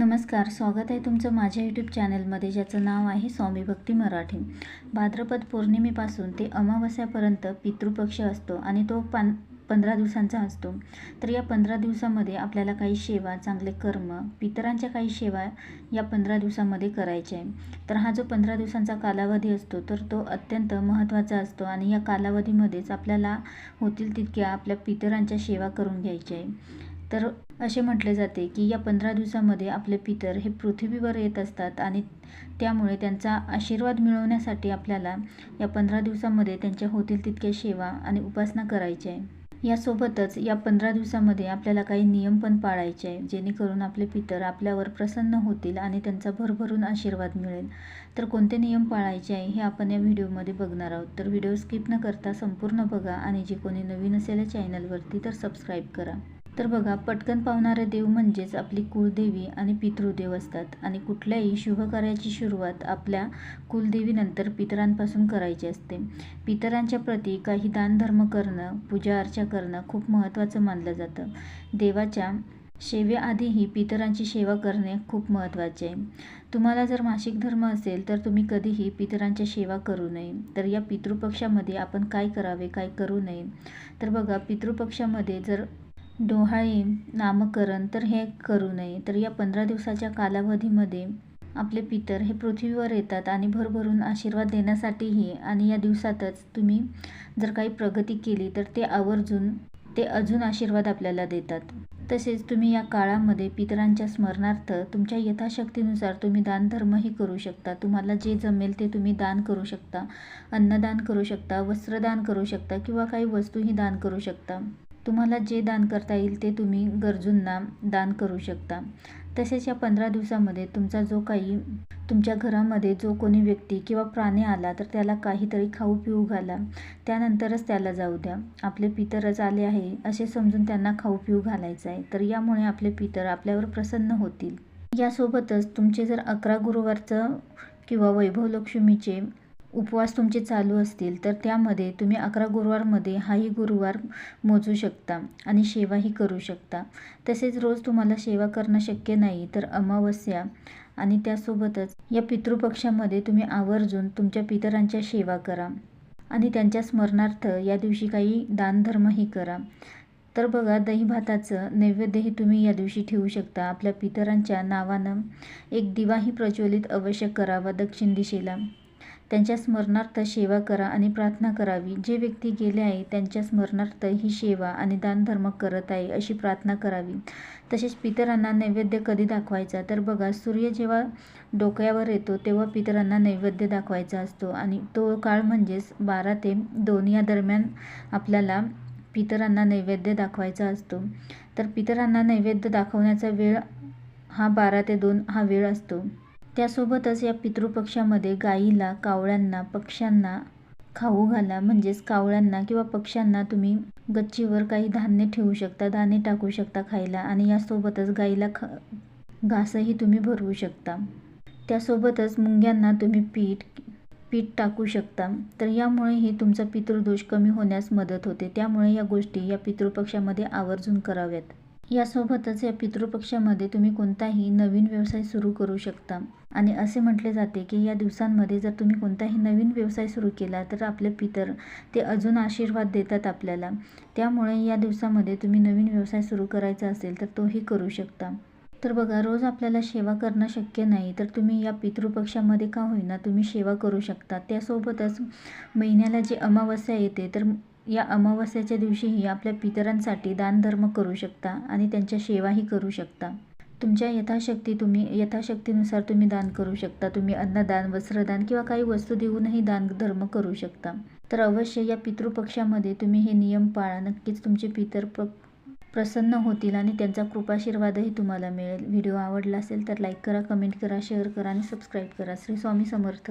नमस्कार स्वागत आहे तुमचं माझ्या यूट्यूब चॅनलमध्ये ज्याचं नाव आहे स्वामी भक्ती मराठी. भाद्रपद पौर्णिमेपासून ते अमावस्यापर्यंत पितृपक्ष असतो आणि तो पान पंधरा दिवसांचा असतो. तर या पंधरा दिवसामध्ये आपल्याला काही सेवा चांगले कर्म पितरांच्या काही सेवा या पंधरा दिवसामध्ये करायच्या आहे. तर हा जो पंधरा दिवसांचा कालावधी असतो तर तो अत्यंत महत्त्वाचा असतो आणि या कालावधीमध्येच आपल्याला होतील तितक्या आपल्या पितरांच्या सेवा करून घ्यायच्या आहे. तर असे म्हटले जाते की या पंधरा दिवसामध्ये आपले पितर हे पृथ्वीवर येत असतात आणि त्यामुळे त्यांचा आशीर्वाद मिळवण्यासाठी आपल्याला या पंधरा दिवसामध्ये त्यांच्या होतील तितक्या सेवा आणि उपासना करायची आहे. यासोबतच या पंधरा दिवसामध्ये आपल्याला काही नियम पण पाळायचे आहे जेणेकरून आपले पितर आपल्यावर प्रसन्न होतील आणि त्यांचा भरभरून आशीर्वाद मिळेल. तर कोणते नियम पाळायचे आहे हे आपण या व्हिडिओमध्ये बघणार आहोत. तर व्हिडिओ स्किप न करता संपूर्ण बघा आणि जे कोणी नवीन असेल या चॅनलवरती तर सबस्क्राईब करा. तर बघा पटकन पावणारे देव म्हणजेच आपली कुलदेवी आणि पितृदेव असतात. आणि कुठल्याही शुभकार्याची सुरुवात आपल्या कुलदेवीनंतर पितरांपासून करायची असते. पितरांच्या प्रती काही दानधर्म करणं पूजा अर्चा करणं खूप महत्त्वाचं मानलं जातं. देवाच्या सेवेआधीही पितरांची सेवा करणे खूप महत्त्वाचे आहे. तुम्हाला जर मासिक धर्म असेल तर तुम्ही कधीही पितरांच्या सेवा करू नये. तर या पितृपक्षामध्ये आपण काय करावे काय करू नये? तर बघा पितृपक्षामध्ये जर डोहाळे नामकरण तर हे करू नये. तर या पंधरा दिवसाच्या कालावधीमध्ये आपले पितर हे पृथ्वीवर येतात आणि भरभरून आशीर्वाद देण्यासाठीही आणि या दिवसातच तुम्ही जर काही प्रगती केली तर ते आवर्जून ते अजून आशीर्वाद आपल्याला देतात. तसेच तुम्ही या काळामध्ये पितरांच्या स्मरणार्थ तुमच्या यथाशक्तीनुसार तुम्ही दानधर्मही करू शकता. तुम्हाला जे जमेल ते तुम्ही दान करू शकता अन्नदान करू शकता वस्त्रदान करू शकता किंवा काही वस्तूही दान करू शकता. तुम्हाला जे दान करता येईल ते तुम्ही गरजूंना दान करू शकता. तसेच या पंधरा दिवसामध्ये तुमचा जो काही तुमच्या घरामध्ये जो कोणी व्यक्ती किंवा प्राणी आला तर त्याला काहीतरी खाऊ पिऊ घाला. त्यानंतरच त्याला जाऊ द्या. आपले पितरच आले आहे असे समजून त्यांना खाऊ पिऊ घालायचं आहे. तर यामुळे आपले पितर आपल्यावर प्रसन्न होतील. यासोबतच तुमचे जर अकरा गुरुवारचं किंवा वैभव लक्ष्मीचे उपवास तुमचे चालू असतील तर त्यामध्ये तुम्ही अकरा गुरुवारमध्ये हाही गुरुवार मोजू शकता आणि सेवाही करू शकता. तसेच रोज तुम्हाला सेवा करणं शक्य नाही तर अमावस्या आणि त्यासोबतच या पितृपक्षामध्ये तुम्ही आवर्जून तुमच्या पितरांच्या सेवा करा आणि त्यांच्या स्मरणार्थ या दिवशी काही दानधर्मही करा. तर बघा दही भाताचं नैवेद्यही तुम्ही या दिवशी ठेवू शकता. आपल्या पितरांच्या नावानं एक दिवाही प्रज्वलित अवश्य करावा दक्षिण दिशेला. त्यांच्या स्मरणार्थ सेवा करा आणि प्रार्थना करावी. जे व्यक्ती गेले आहे त्यांच्या स्मरणार्थ ही सेवा आणि दानधर्म करत आहे अशी प्रार्थना करावी. तसेच पितरांना नैवेद्य कधी दाखवायचा? तर बघा सूर्य जेव्हा डोक्यावर येतो तेव्हा पितरांना नैवेद्य दाखवायचा असतो. आणि तो काळ म्हणजेच बारा ते दोन या दरम्यान आपल्याला पितरांना नैवेद्य दाखवायचा असतो. तर पितरांना नैवेद्य दाखवण्याचा वेळ हा बारा ते दोन हा वेळ असतो. त्यासोबतच या पितृपक्षामध्ये गाईला कावळ्यांना पक्ष्यांना खाऊ घाला. म्हणजेच कावळ्यांना किंवा पक्ष्यांना तुम्ही गच्चीवर काही धान्य ठेवू शकता धान्य टाकू शकता खायला आणि यासोबतच गाईला ख घासही तुम्ही भरवू शकता. त्यासोबतच मुंग्यांना तुम्ही पीठ पीठ टाकू शकता. तर यामुळेही तुमचा पितृदोष कमी होण्यास मदत होते. त्यामुळे या गोष्टी या पितृपक्षामध्ये आवर्जून कराव्यात. यासोबतच या पितृपक्षामध्ये तुम्ही कोणताही नवीन व्यवसाय सुरू करू शकता. आणि असे म्हटले जाते की या दिवसांमध्ये जर तुम्ही कोणताही नवीन व्यवसाय सुरू केला तर आपले पितर ते अजून आशीर्वाद देतात आपल्याला. त्यामुळे या दिवसामध्ये तुम्ही नवीन व्यवसाय सुरू करायचा असेल तर तोही करू शकता. तर बघा रोज आपल्याला सेवा करणं शक्य नाही तर तुम्ही या पितृपक्षामध्ये का होईना तुम्ही सेवा करू शकता. त्यासोबतच महिन्याला जी अमावस्या येते तर या अमावस्याच्या दिवशीही आपल्या पितरांसाठी दानधर्म करू शकता आणि त्यांच्या सेवाही करू शकता. तुमच्या यथाशक्ती तुम्ही यथाशक्तीनुसार तुम्ही दान करू शकता. तुम्ही अन्नदान वस्त्रदान किंवा काही वस्तू देऊनही दान धर्म करू शकता. तर अवश्य या पितृपक्षामध्ये तुम्ही हे नियम पाळा. नक्कीच तुमचे पितर प प्रसन्न होतील आणि त्यांचा कृपाशीर्वादही तुम्हाला मिळेल. व्हिडिओ आवडला असेल तर लाईक करा कमेंट करा शेअर करा आणि सबस्क्राईब करा. श्री स्वामी समर्थ.